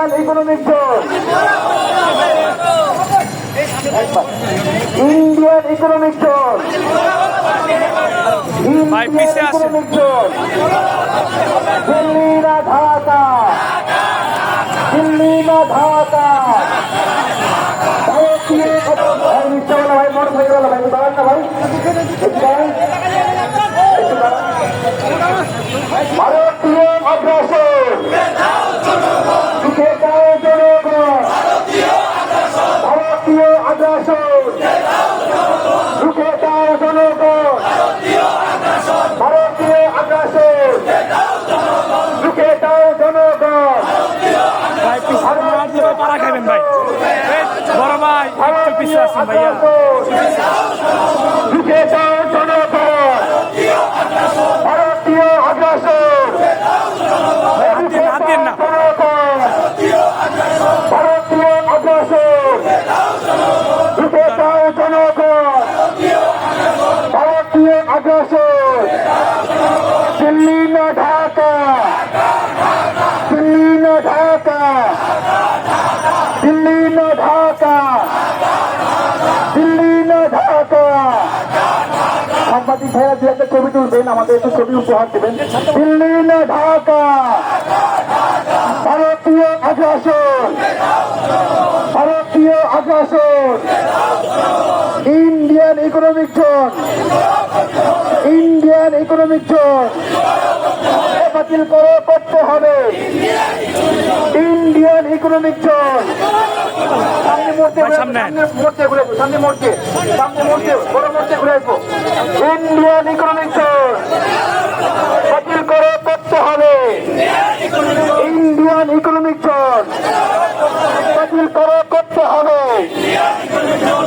Economic zone Indian economic zone Indian. Economic zone Delhi না ঢাকা। দিল্লি না ঢাকা। ভারতীয় ভাই নিচে বলো ভাই মোটর সাইকেল ভাই দাঁড়ান না ভাই একটু দাঁড়ান একটু দাঁড়ান ভারতীয় অগ্রসর রুখে দাও জনগণ ভারতীয় আগ্রাসন রুখে দাও জনগণ ভারতীয় আগ্রাসন রুখে দাও জনগণ ভাই পিছনে না আসলে ভাই পাড়া খাবেন ভাই এই, বড় ভাই একটু পিছিয়ে ভাইয়া রুখে দাও জনগণ ভারতীয় আগ্রাসন হাত দিন হাত দিন না ভারতীয় আগ্রাসন রুখে দাও জনগণ ভারতীয় আগ্রাসন দিল্লি না ঢাকা দিল্লি না ঢাকা দিল্লি না ঢাকা দিল্লি না ঢাকা সাংবাদিক ভাইয়া, দু একটা ছবি তুলবেন, আমাদের একটু ছবি উপহার দেবেন। দিল্লি না ঢাকা? ভারতীয় আগ্রাসন। ভারতীয় আগ্রাসন। Indian economic zone Indian economic zone বাতিল করে, করতে হবে। ইন্ডিয়ান ইকোনমিক জোন সামনে মূর্তি সামনে। মূর্তি ঘুরে সামনে মূর্তি সামনে মূর্তি বড় মূর্তি ঘুরে ইন্ডিয়ান ইকোনমিক বাতিল করে করতে হবে। ইন্ডিয়ান ইকোনমিক বাতিল করে করতে হবে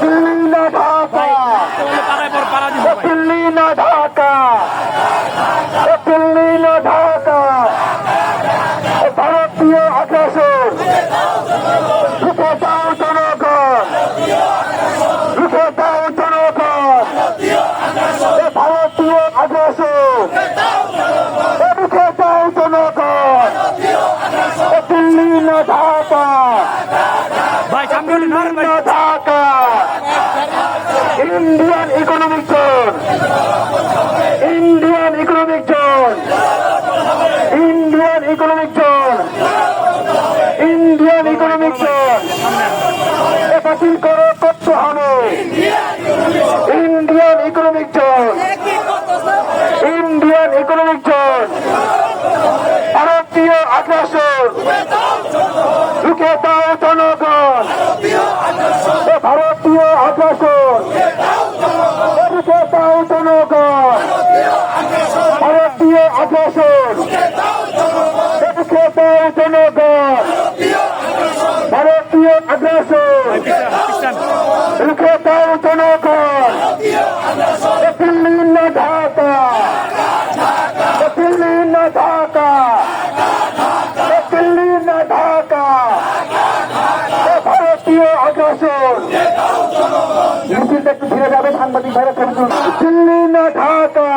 দিল্লি না ঢাকা পাড়ায় বড় পাড়া দিব ভাই দিল্লি না ঢাকা দিল্লি না ঢাকা ভারতীয় আগ্রাসন রুখে দাও জনগণ রুখে দাও জনগণ ভারতীয় Indian economic zone. Indian economic zone. Indian economic zone. Indian economic zone. বাতিল করে হবে Indian economic zone. Economic zone ভারতীয় আগ্রাসন রুখে দাও জনগণ ভারতীয় আগ্রাসন রুখে দাও জনগণ ভারতীয় আগ্রাসন রুখে দাও জনগণ ভারতীয় আগ্রাসন রুখে দাও জনগণ এ দিল্লি না ঢাকা এ দিল্লি না ঢাকা এ দিল্লি না ঢাকা এ ভারতীয় আগ্রাসন মিছিলটা একটু ফিরে যাবে সাংবাদিক ভাইরা ছবি তুলুন। দিল্লি না ঢাকা